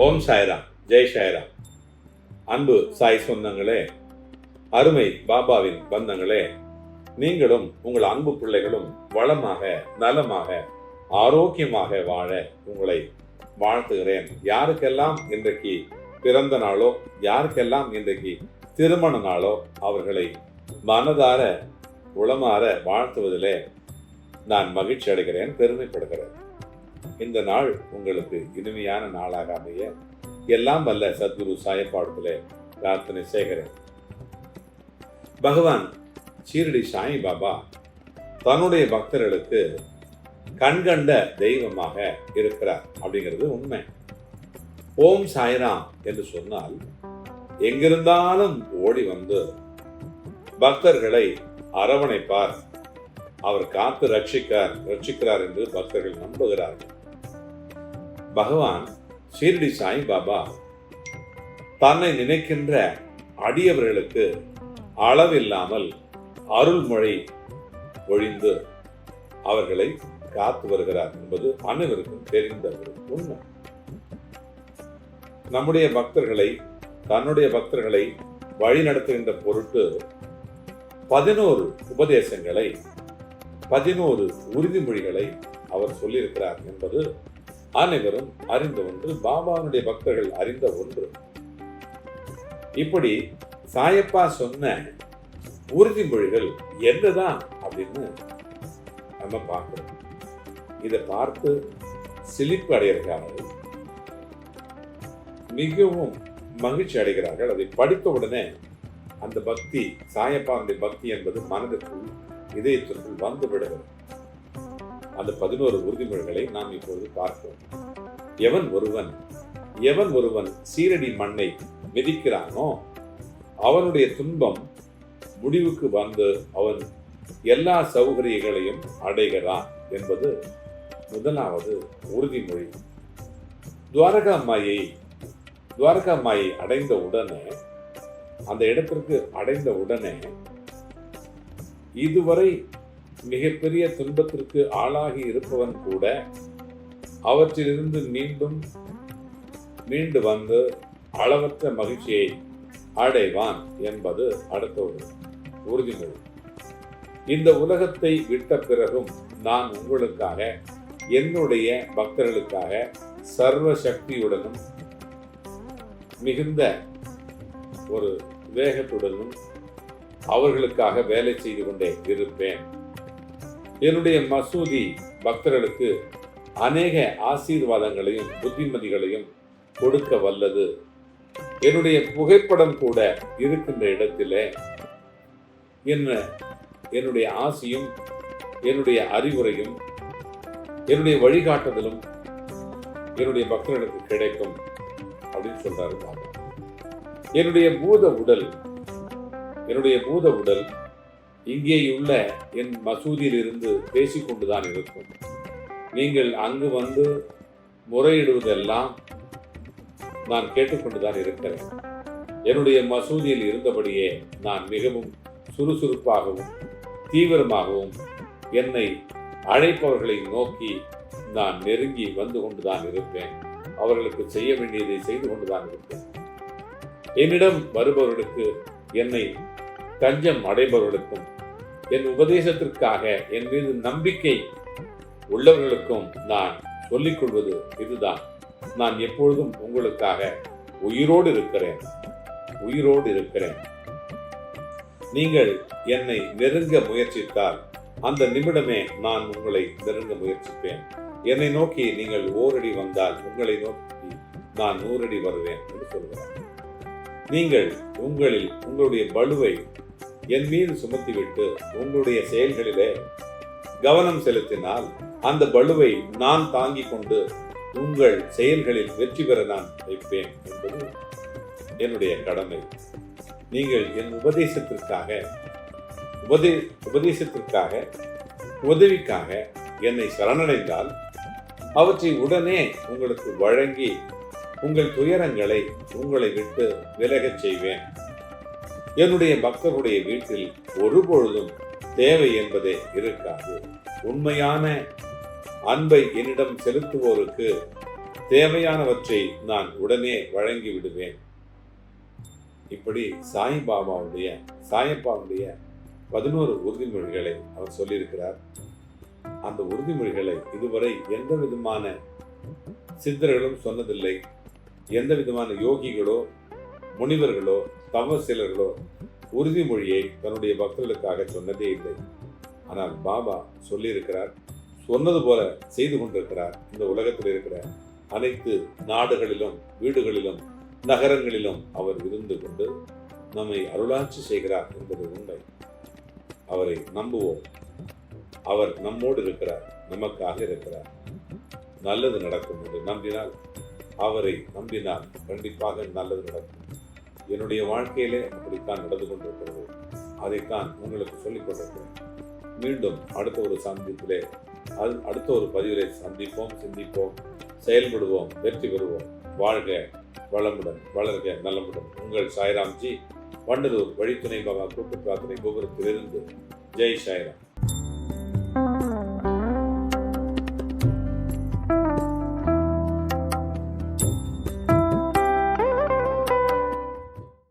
ஓம் சாய்ராம். ஜெய் சாய்ராம். அன்பு சாய் சொந்தங்களே அருமை பாபாவின் பந்தங்களே நீங்களும் உங்கள் அன்பு பிள்ளைகளும் வளமாக நலமாக ஆரோக்கியமாக வாழ உங்களை வாழ்த்துகிறேன். யாருக்கெல்லாம் இன்றைக்கு பிறந்த நாளோ யாருக்கெல்லாம் இன்றைக்கு திருமண நாளோ அவர்களை மனதார உளமாற வாழ்த்துவதிலே நான் மகிழ்ச்சி அடைகிறேன் பெருமைப்படுகிறேன். இந்த நாள் உங்களுக்கு இனிமையான நாளாக அமைய எல்லாம் வல்ல சத்குரு சாயப்பாடத்திலே பிரார்த்தனை செய்கிறேன். பகவான் சீரடி சாய் பாபா தன்னுடைய பக்தர்களுக்கு கண்கண்ட தெய்வமாக இருக்கிறார் அப்படிங்கிறது உண்மை. ஓம் சாய்ராம் என்று சொன்னால் எங்கிருந்தாலும் ஓடி வந்து பக்தர்களை அரவணைப்பார். அவர் காத்து ரட்சிக்கார் ரட்சிக்கிறார் என்று பக்தர்கள் நம்புகிறார்கள். பகவான் ஷீரடி சாய் பாபா தன்னை நினைக்கின்ற அடியவர்களுக்கு அளவில்லாமல் அருள்மொழி ஒழிந்து அவர்களை காத்து வருகிறார் என்பது அனைவருக்கும் தெரிந்த ஒரு உண்மை. நம்முடைய பக்தர்களை தன்னுடைய பக்தர்களை வழிநடத்துகின்ற பொருட்டு பதினோரு உபதேசங்களை பதினோரு உறுதிமொழிகளை அவர் சொல்லியிருக்கிறார் என்பது அனைவரும் அறிந்த ஒன்று பாபாவுடைய பக்தர்கள் அறிந்த ஒன்று. இப்படி சாயப்பா சொன்ன உறுதிமொழிகள் என்னதான் அப்படின்னு நம்ம பார்க்கிறோம். இதை பார்த்து சிலிப்பு அடைகிறார்கள். மிகவும் மகிழ்ச்சி அடைகிறார்கள். அதை படித்த உடனே அந்த பக்தி சாயப்பாவுடைய பக்தி என்பது மனதிற்குள் இதயத்திற்குள் வந்து விடுகிறது அந்த பதினோரு உறுதிமொழிகளை நாம் இப்பொழுது பார்ப்போம். எவன் ஒருவன் எவன் ஒருவன் சீரடி மண்ணை மிதிக்கிறானோ அவனுடைய துன்பம் முடிவுக்கு வந்து அவன் எல்லா சௌகரியங்களையும் அடைகிறான் என்பது முதலாவது உறுதிமொழி. துவாரகா மாயை துவாரகா மாயை அடைந்த உடனே அந்த இடத்திற்கு அடைந்த உடனே இதுவரை மிகப்பெரிய துன்பத்திற்கு ஆளாகி இருப்பவன் கூட அவற்றிலிருந்து மீண்டும் மீண்டு வந்து அளவற்ற மகிழ்ச்சியை அடைவான் என்பது அடுத்த ஒரு உறுதிமொழி. இந்த உலகத்தை விட்ட பிறகும் நான் உங்களுக்காக என்னுடைய பக்தர்களுக்காக சர்வ சக்தியுடனும் மிகுந்த ஒரு வேகத்துடனும் அவர்களுக்காக வேலை செய்து கொண்டே இருப்பேன். என்னுடைய மசூதி பக்தர்களுக்கு அநேக ஆசீர்வாதங்களையும் புத்திமதிகளையும் கொடுக்க வல்லது. என்னுடைய புகைப்படம் கூட இருக்கின்ற இடத்திலே என்ன என்னுடைய ஆசையும் என்னுடைய அறிவுரையும் என்னுடைய வழிகாட்டுதலும் என்னுடைய பக்தர்களுக்கு கிடைக்கும் அப்படின்னு சொல்றாரு என்னுடைய பூத உடல் என்னுடைய பூத உடல் இங்கேயுள்ள என் மசூதியிலிருந்து பேசிக்கொண்டுதான் இருக்கும். நீங்கள் அங்கு வந்து முறையிடுவதெல்லாம் நான் கேட்டுக்கொண்டுதான் இருக்கிறேன். என்னுடைய மசூதியில் இருந்தபடியே நான் மிகவும் சுறுசுறுப்பாகவும் தீவிரமாகவும் என்னை அழைப்பவர்களை நோக்கி நான் நெருங்கி வந்து கொண்டுதான் இருப்பேன். அவர்களுக்கு செய்ய வேண்டியதை செய்து கொண்டுதான் இருப்பேன். என்னிடம் வருபவர்களுக்கு என்னை தஞ்சம் அடைபவர்களுக்கும் என் உபதேசத்திற்காக என் மீது நம்பிக்கை உள்ளவர்களுக்கும் நான் சொல்லிக் கொள்வது இதுதான். நான் எப்பொழுதும் உங்களுக்காக உயிரோடு இருக்கிறேன். உயிரோடு இருக்கிறேன். நீங்கள் என்னை நெருங்க முயற்சித்தால் அந்த நிமிடமே நான் உங்களை நெருங்க முயற்சிப்பேன். என்னை நோக்கி நீங்கள் ஓரடி வந்தால் உங்களை நோக்கி நான் நூறடி வருவேன் என்று சொல்கிறேன் நீங்கள் உங்களில் உங்களுடைய பலுவை என் மீது சுமத்திவிட்டு உங்களுடைய செயல்களிலே கவனம் செலுத்தினால் அந்த பலுவை நான் தாங்கிக் கொண்டு உங்கள் செயல்களில் வெற்றி பெற நான் வைப்பேன் என்பது என்னுடைய கடமை. நீங்கள் என் உபதேசத்திற்காக உபதே உபதேசத்திற்காக உதவிக்காக என்னை சரணடைந்தால் அவற்றை உடனே உங்களுக்கு வழங்கி உங்கள் துயரங்களை உங்களை விட்டு விலகச் செய்வேன். என்னுடைய பக்தருடைய வீட்டில் ஒருபொழுதும் தேவை என்பதே இருக்காது. உண்மையான அன்பை என்னிடம் செலுத்துவோருக்கு தேவையானவற்றை நான் உடனே வழங்கி விடுவேன் இப்படி சாய்பாபாவுடைய சாயப்பாவுடைய பதினோரு உறுதிமொழிகளை அவர் சொல்லியிருக்கிறார். அந்த உறுதிமொழிகளை இதுவரை எந்த விதமான சித்தர்களும் சொன்னதில்லை. எந்த விதமான யோகிகளோ முனிவர்களோ தவசிலர்களோ உறுதிமொழியை தன்னுடைய பக்தர்களுக்காக சொன்னதே இல்லை. ஆனால் பாபா சொல்லியிருக்கிறார் சொன்னது போல செய்து கொண்டிருக்கிறார். இந்த உலகத்தில் இருக்கிற அனைத்து நாடுகளிலும் வீடுகளிலும் நகரங்களிலும் அவர் இருந்து கொண்டு நம்மை அருளாட்சி செய்கிறார் என்பது உண்மை. அவரை நம்புவோம். அவர் நம்மோடு இருக்கிறார் நமக்காக இருக்கிறார். நல்லது நடக்கும் என்று நம்பினால் அவரை நம்பினால் கண்டிப்பாக நல்லது நடக்கும். என்னுடைய வாழ்க்கையிலே அப்படித்தான் நடந்து கொண்டிருக்கிறது. அதைத்தான் உங்களுக்கு சொல்லிக் கொண்டிருக்கிறேன். மீண்டும் அடுத்த ஒரு சந்திப்பிலே அது அடுத்த ஒரு பதிவிலே சந்திப்போம் சிந்திப்போம் செயல்படுவோம் வெற்றி பெறுவோம். வாழ்க வளமுடன் வளர்க நலமுடன். உங்கள் சாய்ராம்ஜி வண்டலூர் வழித்துணை பாபா கூட்டு பிரார்த்தனை கோபுரத்திலிருந்து. ஜெய் சாய்ராம்.